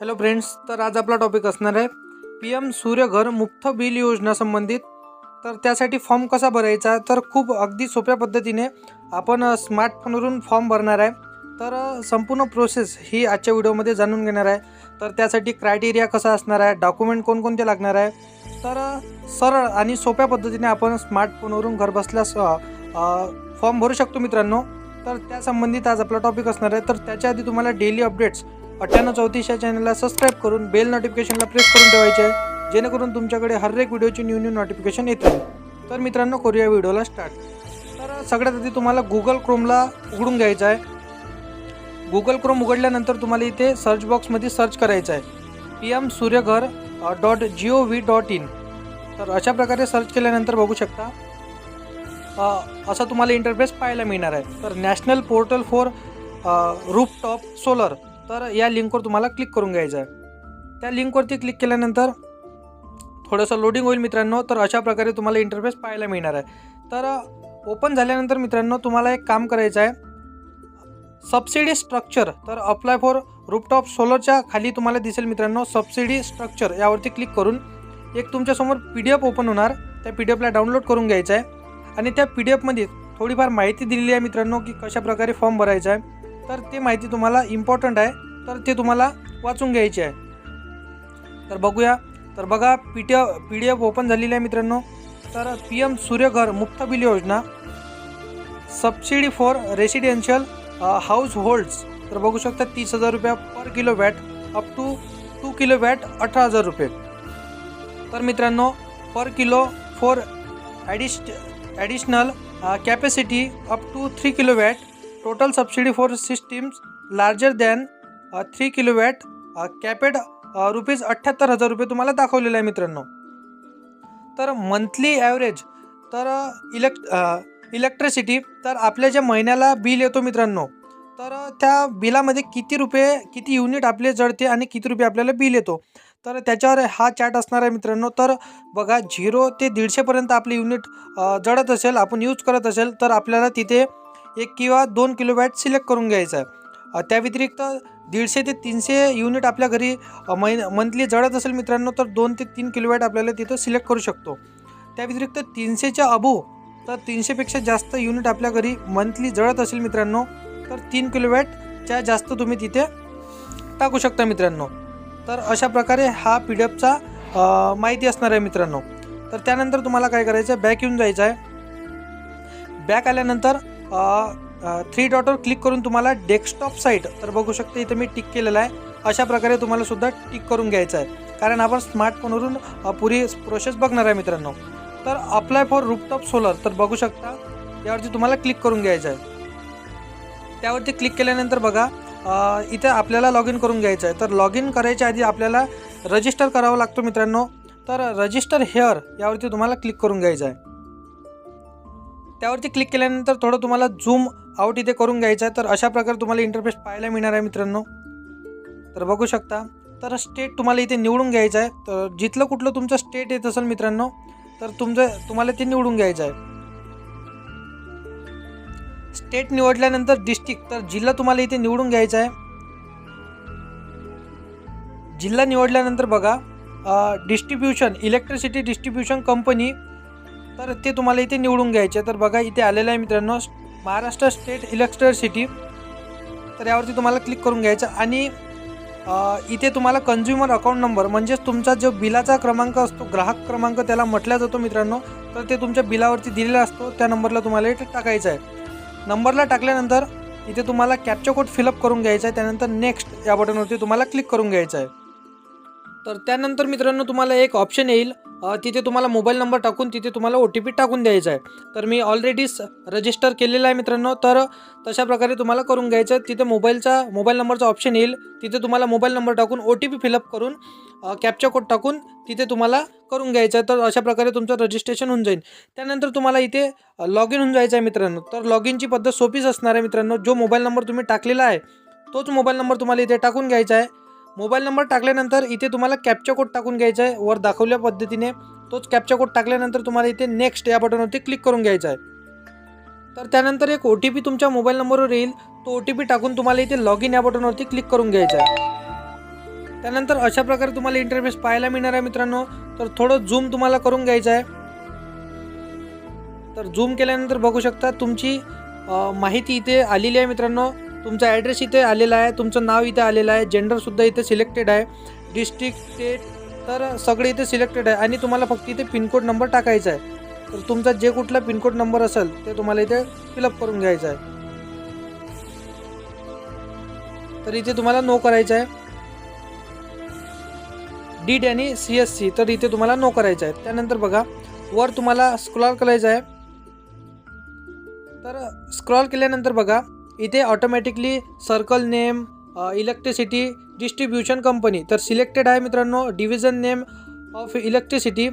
Hello friends तर आज आपला टॉपिक असणार आहे. पी एम सूर्यघर मुफ्त बिल योजना संबंधित. तर त्यासाठी फॉर्म कसा भरायचा? तर खूप अगदी सोप्या पद्धतीने आपण स्मार्टफोनवरून फॉर्म भरणार आहे. तर संपूर्ण प्रोसेस ही आजच्या व्हिडिओमध्ये जाणून घेणार आहे. तर त्यासाठी क्रायटेरिया कसा असणार आहे? डॉक्युमेंट कोणकोणते लागणार आहे? तर सरळ आणि सोप्या पद्धतीने आपण स्मार्टफोनवरून घर बसल्यास फॉर्म भरू शकतो मित्रांनो. तर त्या संबंधित आज आपला टॉपिक असणार आहे. तर त्याच्या आधी तुम्हाला डेली अपडेट्स अठ्ठ्याण्णव चौतीस या चॅनलला सबस्क्राईब करून बेल नोटिफिकेशनला प्रेस करून ठेवायचे आहे. जेणेकरून तुमच्याकडे हर एक व्हिडिओची न्यू न्यू नोटिफिकेशन येतील तर मित्रांनो करूया व्हिडिओला स्टार्ट तर सगळ्यात आधी तुम्हाला गुगल क्रोमला उघडून घ्यायचं आहे. गुगल क्रोम उघडल्यानंतर तुम्हाला इथे सर्च बॉक्समध्ये सर्च करायचं आहे. P M Suryaghar dot G O V dot in तर अशा प्रकारे सर्च केल्यानंतर बघू शकता असा तुम्हाला इंटरफेस पाहायला मिळणार आहे. तर national portal for rooftop solar तर या लिंकवर तुम्हाला क्लिक करून घ्यायचं आहे. त्या लिंकवरती क्लिक केल्यानंतर थोडंसं लोडिंग होईल मित्रांनो. तर अशा प्रकारे तुम्हाला इंटरफेस पाहायला मिळणार आहे. तर ओपन झाल्यानंतर मित्रांनो तुम्हाला एक काम करायचं आहे. सबसिडी स्ट्रक्चर तर अप्लाय फॉर रूपटॉप सोलरच्या खाली तुम्हाला दिसेल मित्रांनो सबसिडी स्ट्रक्चर यावरती क्लिक करून एक तुमच्यासमोर पी डी एफ ओपन होणार. त्या पी डी एफला डाउनलोड करून घ्यायचं आहे. आणि त्या पी डी एफमध्ये थोडीफार माहिती दिलेली आहे मित्रांनो की कशा प्रकारे फॉर्म भरायचा आहे. तर ते माहिती तुम्हाला इम्पॉर्टंट आहे. तर ते तुम्हाला वाचून घ्यायचे आहे. तर बघूया. तर बघा P T P D F open झालेली आहे मित्रांनो. तर पी एम सूर्यघर मुफ्त बिल योजना. Subsidy for residential households तर बघू शकता तीस हजार रुपया per kilowatt up to two kilowatt अठरा हजार रुपये. तर मित्रांनो per kilo for ॲडिश additional capacity up to three kilowatt total subsidy for systems larger than three kilowatt capped rupees अठ्ठ्याहत्तर हजार रुपये तुम्हाला दाखवलेलं आहे मित्रांनो. तर मंथली ॲव्हरेज तर इलेक्ट इलेक्ट्रिसिटी तर आपल्या ज्या महिन्याला बिल येतो मित्रांनो तर त्या बिलामध्ये किती रुपये किती युनिट आपले जळते आणि किती रुपये आपल्याला बिल येतो. तर त्याच्यावर हा चॅट असणार आहे मित्रांनो. तर बघा झिरो ते दीडशेपर्यंत आपले युनिट जळत असेल आपण यूज करत असेल तर आपल्याला तिथे एक किंवा दोन किलो वॅट सिलेक्ट करून घ्यायचं आहे. त्या व्यतिरिक्त दीडशे ते तीनशे युनिट आपल्या घरी महिन मंथली जळत असेल मित्रांनो तर दोन ते तीन किलोवॅट आपल्याला तिथं सिलेक्ट करू शकतो. त्या व्यतिरिक्त तीनशेच्या अबो तर तीनशेपेक्षा जास्त युनिट आपल्या घरी मंथली जळत असेल मित्रांनो तर तीन किलोवॅटच्या जास्त तुम्ही तिथे टाकू शकता मित्रांनो. तर अशा प्रकारे हा पी डी एफचा माहिती असणार आहे मित्रांनो. तर त्यानंतर तुम्हाला काय करायचं आहे बॅक येऊन जायचं आहे बॅक आल्यानंतर थ्री डॉटवर क्लिक करून तुम्हाला डेस्कटॉप साईट तर बघू शकता इथं मी टिक केलेलं आहे. अशा प्रकारे तुम्हाला सुद्धा टिक करून घ्यायचं आहे. कारण आपण स्मार्टफोनवरून पुरी प्रोसेस बघणार आहे मित्रांनो. तर अप्लाय फॉर रूपटॉप सोलर तर बघू शकता यावरती तुम्हाला क्लिक करून घ्यायचं आहे. त्यावरती क्लिक केल्यानंतर बघा इथे आपल्याला लॉग इन करून घ्यायचं आहे. तर लॉग इन करायच्या आधी आपल्याला रजिस्टर करावं लागतो मित्रांनो. तर रजिस्टर हेअर यावरती तुम्हाला क्लिक करून घ्यायचं आहे. त्यावरती क्लिक केल्यानंतर थोडं तुम्हाला झूम आउट इथे करून घ्यायचं आहे. तर अशा प्रकारे तुम्हाला इंटरफेस पाहायला मिळणार आहे मित्रांनो. तर बघू शकता. तर स्टेट तुम्हाला इथे निवडून घ्यायचं आहे. तर जिथलं कुठलं तुमचं स्टेट येत असेल मित्रांनो तर तुमचं तुम्हाला ते निवडून घ्यायचं आहे. स्टेट निवडल्यानंतर डिस्ट्रिक्ट तर जिल्हा तुम्हाला इथे निवडून घ्यायचा आहे. जिल्हा निवडल्यानंतर बघा डिस्ट्रीब्युशन इलेक्ट्रिसिटी डिस्ट्रीब्युशन कंपनी तर ते तुम्हाला इथे निवडून घ्यायचे. आहे. तर बघा इथे आलेलं आहे मित्रांनो महाराष्ट्र स्टेट इलेक्ट्रिसिटी तर यावरती तुम्हाला क्लिक करून घ्यायचं. आणि इथे तुम्हाला कन्झ्युमर अकाउंट नंबर म्हणजेच तुमचा जो बिलाचा क्रमांक असतो ग्राहक क्रमांक त्याला म्हटला जातो मित्रांनो तर ते तुमच्या बिलावरती दिलेला असतो. त्या नंबरला तुम्हाला इथे टाकायचं आहे. नंबरला टाकल्यानंतर इथे तुम्हाला कॅप्चा कोड फिलअप करून घ्यायचा आहे. त्यानंतर नेक्स्ट या बटनवरती तुम्हाला क्लिक करून घ्यायचं आहे. तर त्यानंतर मित्रांनो तुम्हाला एक ऑप्शन येईल. तिथे तुम्हाला मोबाईल नंबर टाकून तिथे तुम्हाला ओ टी पी टाकून द्यायचा आहे. तर मी ऑलरेडीच रजिस्टर केलेलं आहे मित्रांनो. तर तशा प्रकारे तुम्हाला करून घ्यायचं आहे. तिथे मोबाईलचा मोबाईल नंबरचा ऑप्शन येईल. तिथे तुम्हाला मोबाईल नंबर टाकून O T P fill up करून कॅप्चा कोड टाकून तिथे तुम्हाला करून घ्यायचं आहे. तर अशा प्रकारे तुमचं रजिस्ट्रेशन होऊन जाईल. त्यानंतर तुम्हाला इथे लॉग इन होऊन जायचं आहे मित्रांनो. तर लॉग इनची पद्धत सोपीच असणार आहे मित्रांनो. जो मोबाईल नंबर तुम्ही टाकलेला आहे तोच मोबाईल नंबर तुम्हाला इथे टाकून घ्यायचा आहे. मोबाईल नंबर टाकल्यानंतर इथे तुम्हाला कॅप्चा कोड टाकून घ्यायचा आहे. वर दाखवल्या पद्धतीने तोच कॅप्चा कोड टाकल्यानंतर तुम्हाला इथे नेक्स्ट या बटनवरती क्लिक करून घ्यायचा आहे. तर त्यानंतर एक ओ टी पी तुमच्या मोबाईल नंबरवर येईल. तो ओ टी पी टाकून तुम्हाला इथे लॉग इन या बटनवरती क्लिक करून घ्यायचा आहे. त्यानंतर अशा प्रकारे तुम्हाला इंटरफेस पाहायला मिळणार आहे मित्रांनो. तर थोडं झूम तुम्हाला करून घ्यायचं आहे. तर झूम केल्यानंतर बघू शकता तुमची माहिती इथे आलेली आहे मित्रांनो. तुमचा ॲड्रेस इथे आलेला आहे तुमचं नाव इथे आलेलं आहे जेंडरसुद्धा इथे सिलेक्टेड आहे. डिस्ट्रिक्ट स्टेट तर सगळे इथे सिलेक्टेड आहे. आणि तुम्हाला फक्त इथे पिनकोड नंबर टाकायचा आहे. तर तुमचा जे कुठला पिनकोड नंबर असेल ते तुम्हाला इथे फिलअप करून घ्यायचा आहे. तर इथे तुम्हाला नो करायचं आहे. डीड आणि सी एस सी तर इथे तुम्हाला नो करायचं आहे. त्यानंतर बघा वर तुम्हाला स्क्रॉल करायचं आहे. तर स्क्रॉल केल्यानंतर बघा इथे automatically circle name electricity distribution company तर सिलेक्टेड आहे मित्रांनो division name of electricity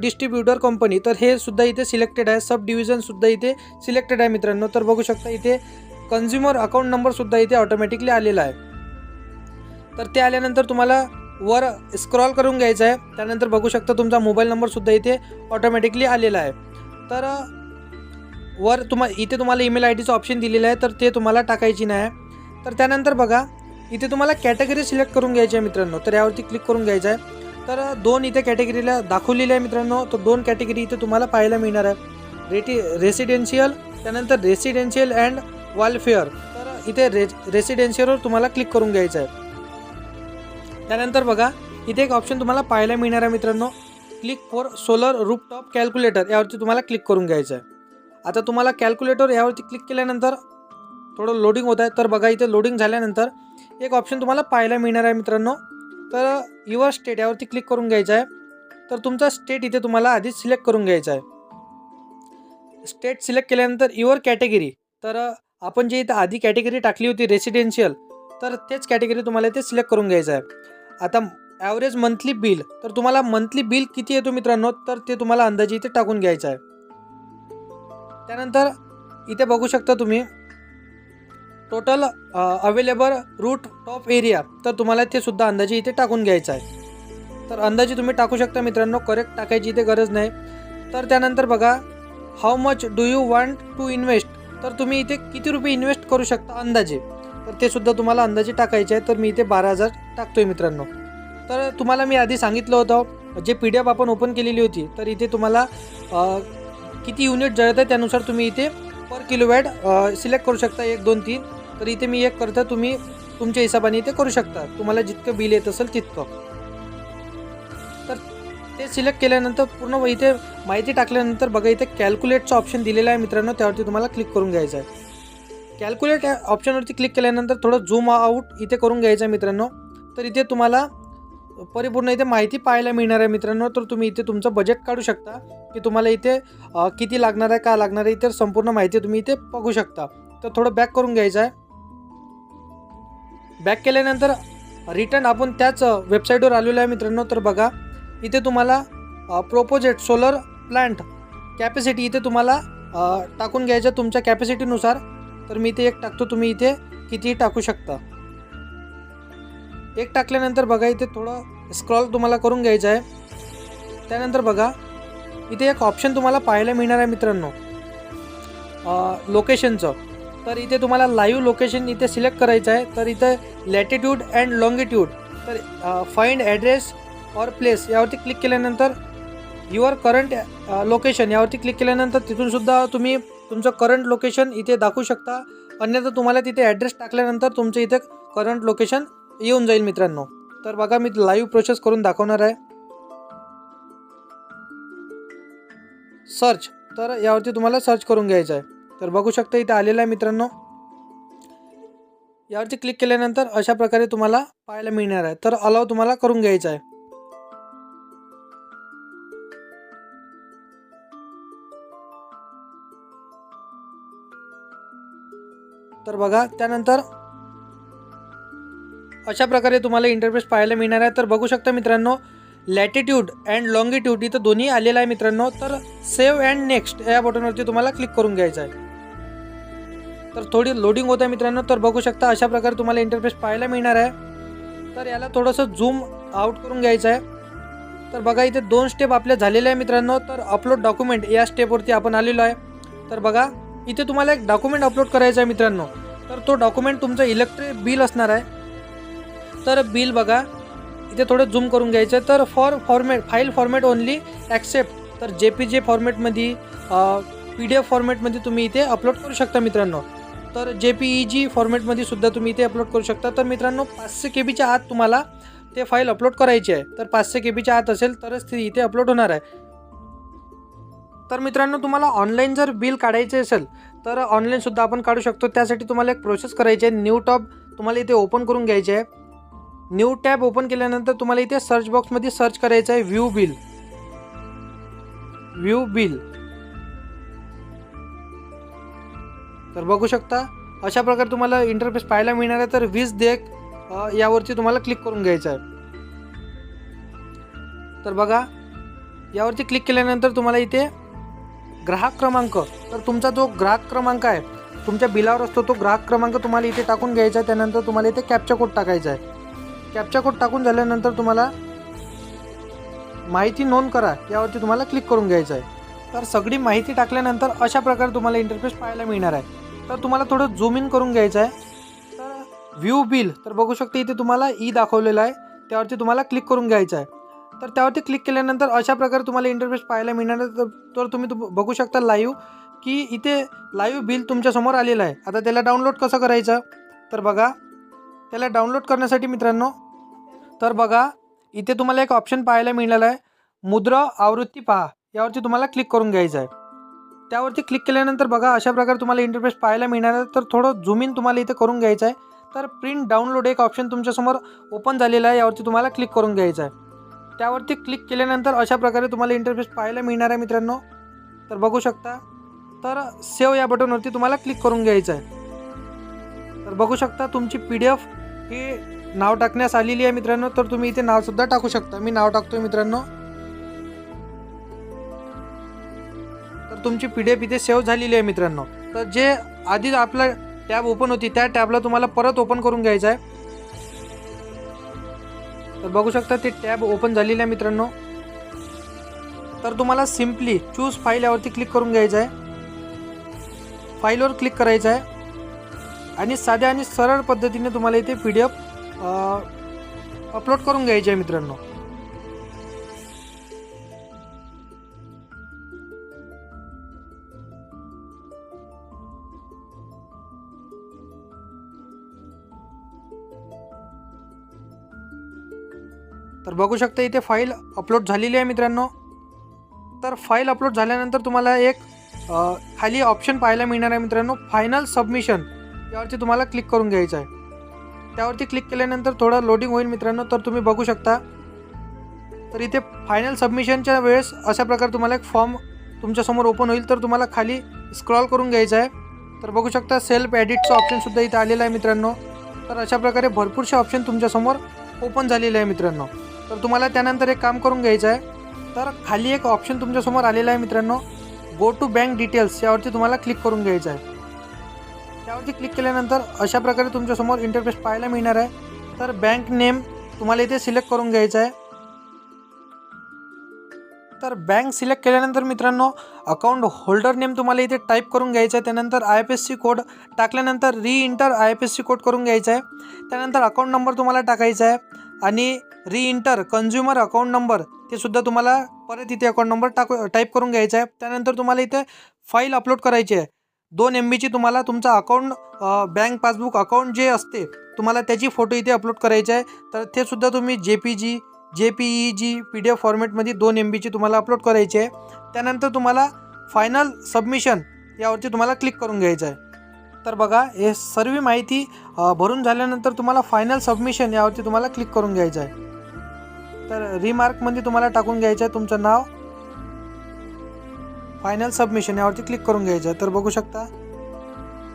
distributor company तर हे सुद्धा इथे सिलेक्टेड आहे. सब डिव्हिजनसुद्धा इथे सिलेक्टेड आहे मित्रांनो. तर बघू शकता इथे कन्झ्युमर अकाउंट नंबरसुद्धा इथे ऑटोमॅटिकली आलेला आहे. तर ते आल्यानंतर तुम्हाला वर स्क्रॉल करून घ्यायचं आहे. त्यानंतर बघू शकता तुमचा मोबाईल नंबरसुद्धा इथे ऑटोमॅटिकली आलेला आहे. तर वर तुम्हा इथे तुम्हाला ईमेल आय डीचं ऑप्शन दिलेलं आहे तर ते तुम्हाला टाकायची नाही. आहे तर त्यानंतर बघा इथे तुम्हाला कॅटेगरी सिलेक्ट करून घ्यायची आहे मित्रांनो तर यावरती क्लिक करून घ्यायचं आहे. तर दोन इथे कॅटेगरीला दाखवलेली आहे मित्रांनो तर दोन कॅटेगरी इथे तुम्हाला पाहायला मिळणार आहे. रेटी रेसिडेन्शियल त्यानंतर रेसिडेन्शियल अँड वॉलफेअर तर इथे रे रेसिडेन्शियलवर तुम्हाला क्लिक करून घ्यायचं आहे. त्यानंतर बघा इथे एक ऑप्शन तुम्हाला पाहायला मिळणार आहे मित्रांनो. Click for solar rooftop calculator यावरती तुम्हाला क्लिक करून घ्यायचं आहे. आता तुम्हाला कॅल्क्युलेटर यावरती क्लिक केल्यानंतर थोडं लोडिंग होत आहे. तर बघा इथे लोडिंग झाल्यानंतर एक ऑप्शन तुम्हाला पाहायला मिळणार आहे मित्रांनो. तर युअर स्टेट यावरती क्लिक करून घ्यायचं आहे. तर तुमचा स्टेट इथे तुम्हाला आधीच सिलेक्ट करून घ्यायचा आहे. स्टेट सिलेक्ट केल्यानंतर युअर कॅटेगरी तर आपण जे इथं आधी कॅटेगरी टाकली होती रेसिडेन्शियल तर तेच कॅटेगरी तुम्हाला इथे सिलेक्ट करून घ्यायचं आहे. आता ॲव्हरेज मंथली बिल तर तुम्हाला मंथली बिल किती येतो मित्रांनो? तर ते तुम्हाला अंदाजे इथे टाकून घ्यायचं आहे. त्यानंतर इथे बघू शकता तुम्ही total available rooftop area तर तुम्हाला ते सुद्धा अंदाजे इथे टाकून घ्यायचं आहे. तर अंदाजे तुम्ही टाकू शकता मित्रांनो करेक्ट टाकायची इथे गरज नाही. तर त्यानंतर बघा how much do you want to invest तर तुम्ही इथे किती रुपये इन्व्हेस्ट करू शकता अंदाजे? तर ते सुद्धा तुम्हाला अंदाजे टाकायचे आहे. तर मी इथे बारा हजार टाकतोय मित्रांनो. तर तुम्हाला मी आधी सांगितलं होतं जे पी डी एफ आपण ओपन केलेली होती तर इथे तुम्हाला किती युनिट जळत आहे त्यानुसार तुम्ही इथे पर किलोवॅट सिलेक्ट करू शकता एक दोन तीन. तर इथे मी एक करता तुम्ही तुमच्या हिशोबाने इथे करू शकता. तुम्हाला जितकं बिल येत असेल तितकं. तर ते सिलेक्ट केल्यानंतर पूर्ण इथे माहिती टाकल्यानंतर बघा इथे कॅल्क्युलेटचं ऑप्शन दिलेलं आहे मित्रांनो त्यावरती तुम्हाला क्लिक करून घ्यायचं आहे. कॅल्क्युलेट ऑप्शनवरती क्लिक केल्यानंतर थोडं झूम आऊट इथे करून घ्यायचं आहे मित्रांनो. तर इथे तुम्हाला परिपूर्ण इथे माहिती पाहायला मिळणार आहे मित्रांनो. तर तुम्ही इथे तुमचं बजेट काढू शकता की तुम्हाला इथे किती लागणार आहे का लागणार आहे इथे संपूर्ण माहिती तुम्ही इथे बघू शकता. तर थोडं बॅक करून घ्यायचं आहे. बॅक केल्यानंतर रिटर्न आपण त्याच वेबसाईटवर आलेलो आहे मित्रांनो. तर बघा इथे तुम्हाला प्रोपोजेट सोलर प्लांट कॅपॅसिटी इथे तुम्हाला टाकून घ्यायचं तुमच्या कॅपॅसिटीनुसार तर मी इथे एक टाकतो तुम्ही इथे कितीही टाकू शकता. एक टाकल्यानंतर बघा इथे थोडं स्क्रॉल तुम्हाला करून घ्यायचं आहे. त्यानंतर बघा इथे एक ऑप्शन तुम्हाला पाहायला मिळणार आहे मित्रांनो. लोकेशनचं तर इथे तुम्हाला लाईव्ह लोकेशन इथे सिलेक्ट करायचं आहे. तर इथे लॅटिट्यूड अँड लॉंगिट्यूड तर फाइंड ॲड्रेस ऑर प्लेस यावरती क्लिक केल्यानंतर युअर करंट लोकेशन यावरती क्लिक केल्यानंतर तिथूनसुद्धा तुम्ही तुमचं करंट लोकेशन इथे दाखवू शकता. अन्यथा तुम्हाला तिथे ॲड्रेस टाकल्यानंतर तुमचं इथे करंट लोकेशन येऊन जाईल मित्रांनो. तर बघा मी लाईव्ह प्रोसेस करून दाखवणार आहे. सर्च तर यावरती तुम्हाला सर्च करून घ्यायचं आहे. तर बघू शकता इथे आलेलं आहे मित्रांनो. यावरती क्लिक केल्यानंतर अशा प्रकारे तुम्हाला पाहायला मिळणार आहे. तर अलाव तुम्हाला करून घ्यायचं आहे. तर बघा त्यानंतर अशा प्रकारे तुम्हाला इंटरफेस पाहायला मिळणार आहे. तर बघू शकता मित्रांनो लॅटिट्यूड अँड लॉंगिट्यूड इथं दोन्ही आलेलं आहे मित्रांनो. तर सेव्ह अँड नेक्स्ट या बटनवरती तुम्हाला क्लिक करून घ्यायचं आहे. तर थोडी लोडिंग होत आहे मित्रांनो. तर बघू शकता अशा प्रकारे तुम्हाला इंटरफेस पाहायला मिळणार आहे. तर याला थोडंसं झूम आउट करून घ्यायचं आहे. तर बघा इथे दोन स्टेप आपल्या झालेले आहे मित्रांनो. तर अपलोड डॉक्युमेंट या स्टेपवरती आपण आलेलो आहे. तर बघा इथे तुम्हाला एक डॉक्युमेंट अपलोड करायचं आहे मित्रांनो. तर तो डॉक्युमेंट तुमचं इलेक्ट्रिक बिल असणार आहे. तर बिल बघा. इथे थोडं झूम करून घ्यायचं आहे. तर for format file format only accept तर जे पी जे फॉर्मॅटमध्ये पी डी एफ फॉर्मॅटमध्ये तुम्ही इथे अपलोड करू शकता मित्रांनो. तर जे पी ई जी फॉर्मॅटमध्ये सुद्धा तुम्ही इथे अपलोड करू शकता. तर मित्रांनो पाचशे के बीच्या आत तुम्हाला ते फाईल अपलोड करायची आहे. तर पाचशे के बीच्या आत असेल तरच ती इथे अपलोड होणार आहे. तर मित्रांनो तुम्हाला ऑनलाईन जर बिल काढायचे असेल तर ऑनलाईनसुद्धा आपण काढू शकतो. त्यासाठी तुम्हाला एक प्रोसेस करायची आहे. न्यू टॉप तुम्हाला इथे ओपन करून घ्यायचे आहे. न्यू टॅब ओपन केल्यानंतर तुम्हाला इथे सर्च बॉक्समध्ये सर्च करायचं आहे व्ह्यू बिल. View bill. तर बघू शकता अशा प्रकारे तुम्हाला इंटरफेस पाहायला मिळणार आहे. तर वीज देख यावरती तुम्हाला क्लिक करून घ्यायचं आहे. तर बघा यावरती क्लिक केल्यानंतर तुम्हाला इथे ग्राहक क्रमांक तर तुमचा जो ग्राहक क्रमांक आहे तुमच्या बिलावर असतो तो ग्राहक क्रमांक तुम्हाला इथे टाकून घ्यायचा आहे. त्यानंतर तुम्हाला इथे कॅप्चा कोड टाकायचा आहे. कॅप्चा कोड टाकून झाल्यानंतर तुम्हाला माहिती नोंद करा यावरती तुम्हाला क्लिक करून घ्यायचं आहे. तर सगळी माहिती टाकल्यानंतर अशा प्रकारे तुम्हाला इंटरफेस पाहायला मिळणार आहे. तर तुम्हाला थोडं झूम इन करून घ्यायचं आहे. तर व्ह्यू बिल तर बघू शकता इथे तुम्हाला ई दाखवलेलं आहे. त्यावरती तुम्हाला क्लिक करून घ्यायचं आहे. तर त्यावरती क्लिक केल्यानंतर अशा प्रकारे तुम्हाला इंटरफेस पाहायला मिळणार आहे. तर तर तुम्ही तु- बघू शकता लाईव्ह की इथे लाईव्ह बिल तुमच्यासमोर आलेलं आहे. आता त्याला डाउनलोड कसं करायचं? तर बघा त्याला डाउनलोड करण्यासाठी मित्रांनो तर बघा इथे तुम्हाला एक ऑप्शन पाहायला मिळालं आहे. मुद्रा आवृत्ती पहा. यावरती तुम्हाला क्लिक करून घ्यायचं आहे. त्यावरती क्लिक केल्यानंतर बघा अशा प्रकारे तुम्हाला इंटरफेस पाहायला मिळणार आहे. तर थोडं झूम इन तुम्हाला इथे करून घ्यायचं आहे. तर प्रिंट डाउनलोड एक ऑप्शन तुमच्यासमोर ओपन झालेलं आहे. यावरती तुम्हाला क्लिक करून घ्यायचं आहे. त्यावरती क्लिक केल्यानंतर अशा प्रकारे तुम्हाला इंटरफेस पाहायला मिळणार आहे मित्रांनो. तर बघू शकता. तर सेव या बटनवरती तुम्हाला क्लिक करून घ्यायचं आहे. तर बघू शकता तुमची पी डी एफ ही नाव टाकण्यास आलेली आहे मित्रांनो तर तुम्ही इथे नावसुद्धा टाकू शकता. मी नाव टाकतोय मित्रांनो. तर तुमची पी डी एफ इथे सेव्ह झालेली आहे मित्रांनो. तर जे आधी आपला टॅब ओपन होती त्या टॅबला तुम्हाला परत ओपन करून घ्यायचं आहे. तर बघू शकता ते टॅब ओपन झालेली आहे मित्रांनो. तर तुम्हाला सिम्पली चूज फाईल यावरती क्लिक करून घ्यायचं आहे. फाईलवर क्लिक करायचं आहे. आणि साध्या आणि सरळ पद्धतीने तुम्हाला इथे पी डी एफ अपलोड करून घ्यायची आहे मित्रांनो. तर बघू शकता इथे फाईल अपलोड झालेली आहे मित्रांनो. तर फाईल अपलोड झाल्यानंतर तुम्हाला एक अ, खाली ऑप्शन पाहायला मिळणार आहे मित्रांनो. फायनल सबमिशन यावरती तुम्हाला क्लिक करून घ्यायचं आहे. त्यावरती क्लिक केल्यानंतर थोडं लोडिंग होईल मित्रांनो तर तुम्ही बघू शकता. तर इथे फायनल सबमिशनच्या वेळेस अशा प्रकारे तुम्हाला एक फॉर्म तुमच्यासमोर ओपन होईल तर तुम्हाला खाली स्क्रॉल करून घ्यायचं आहे. तर बघू शकता सेल्फ एडिटचं ऑप्शनसुद्धा इथे आलेलं आहे मित्रांनो. तर अशा प्रकारे भरपूरसे ऑप्शन तुमच्यासमोर ओपन झालेले आहे मित्रांनो. तर तुम्हाला त्यानंतर एक काम करून घ्यायचं आहे. तर खाली एक ऑप्शन तुमच्यासमोर आलेला आहे मित्रांनो. गो टू बँक डिटेल्स यावरती तुम्हाला क्लिक करून घ्यायचं आहे. त्यावरती क्लिक केल्यानंतर अशा प्रकारे तुमच्यासमोर इंटरफेस पाहायला मिळणार आहे. तर बँक नेम तुम्हाला इथे सिलेक्ट करून घ्यायचं आहे. तर बँक सिलेक्ट केल्यानंतर मित्रांनो अकाउंट होल्डर नेम तुम्हाला इथे टाईप करून घ्यायचं आहे. त्यानंतर I F S C code टाकल्यानंतर reenter I F S C code करून घ्यायचा आहे. त्यानंतर अकाउंट नंबर तुम्हाला टाकायचा आहे आणि री इंटर कन्झ्युमर अकाउंट नंबर ते सुद्धा तुम्हाला परत इथे अकाउंट नंबर टाकू टाईप करून घ्यायचा आहे. त्यानंतर तुम्हाला इथे फाईल अपलोड करायची आहे. दोन एम बीची तुम्हाला तुमचा अकाउंट बँक पासबुक अकाउंट जे असते तुम्हाला त्याची फोटो इथे अपलोड करायची आहे. तर ते सुद्धा तुम्ही जे P G J P E G P D F फॉर्मॅटमध्ये दोन एम बीची तुम्हाला अपलोड करायची आहे. त्यानंतर तुम्हाला फायनल सबमिशन यावरती तुम्हाला क्लिक करून घ्यायचं आहे. तर बघा हे सर्व माहिती भरून झाल्यानंतर तुम्हाला फायनल सबमिशन यावरती तुम्हाला क्लिक करून घ्यायचं आहे. तर रिमार्कमध्ये तुम्हाला टाकून घ्यायचं आहे तुमचं नाव फायनल सबमिशन यावरती क्लिक करून घ्यायचं तर बघू शकता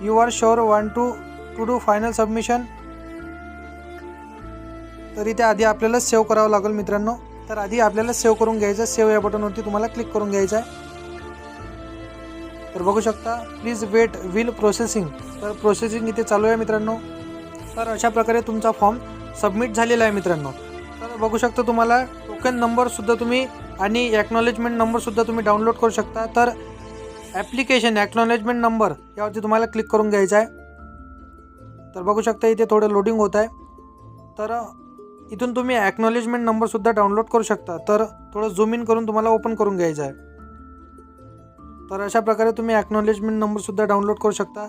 you are sure want to to do final submission तर इथे आधी आपल्याला सेव्ह करावं लागेल मित्रांनो. तर आधी आपल्याला सेव्ह करून घ्यायचं सेव्ह या बटनवरती तुम्हाला क्लिक करून घ्यायचं आहे. तर बघू शकता प्लीज वेट विल प्रोसेसिंग तर प्रोसेसिंग इथे चालू आहे मित्रांनो. तर अशा प्रकारे तुमचा फॉर्म सबमिट झालेला आहे मित्रांनो. तर बघू शकता तुम्हाला टोकन नंबरसुद्धा तुम्ही आणि ॲक्नॉलेजमेंट नंबरसुद्धा तुम्ही डाउनलोड करू शकता. तर ॲप्लिकेशन ॲक्नॉलेजमेंट नंबर यावरती तुम्हाला क्लिक करून घ्यायचा आहे. तर बघू शकता इथे थोडं लोडिंग होत आहे. तर इथून तुम्ही ॲक्नॉलेजमेंट नंबरसुद्धा डाउनलोड करू शकता. तर थोडं झूम इन करून तुम्हाला ओपन करून घ्यायचं आहे. तर अशा प्रकारे तुम्ही ॲक्नॉलेजमेंट नंबरसुद्धा डाउनलोड करू शकता.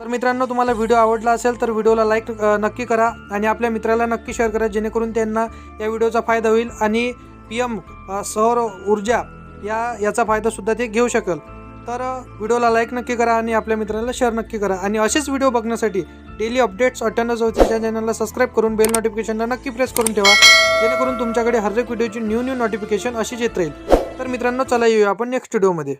तर मित्रांनो तुम्हाला व्हिडिओ आवडला असेल तर व्हिडिओला लाईक नक्की करा. आणि आपल्या मित्राला नक्की शेअर करा जेणेकरून त्यांना या व्हिडिओचा फायदा होईल. आणि पी एम सौर ऊर्जा या याचा फायदासुद्धा ते घेऊ शकेल. तर व्हिडिओला लाईक नक्की करा आणि आपल्या मित्रांना शेअर नक्की करा. आणि असेच व्हिडिओ बघण्यासाठी डेली अपडेट्स अटेंडन्स होतीच्या चॅनलला सबस्क्राईब करून बेल नोटिफिकेशनला नक्की प्रेस करून ठेवा. जेणेकरून तुमच्याकडे हर एक व्हिडिओची न्यू न्यू नोटिफिकेशन अशीच येत राहील. तर मित्रांनो चला येऊया आपण नेक्स्ट व्हिडिओमध्ये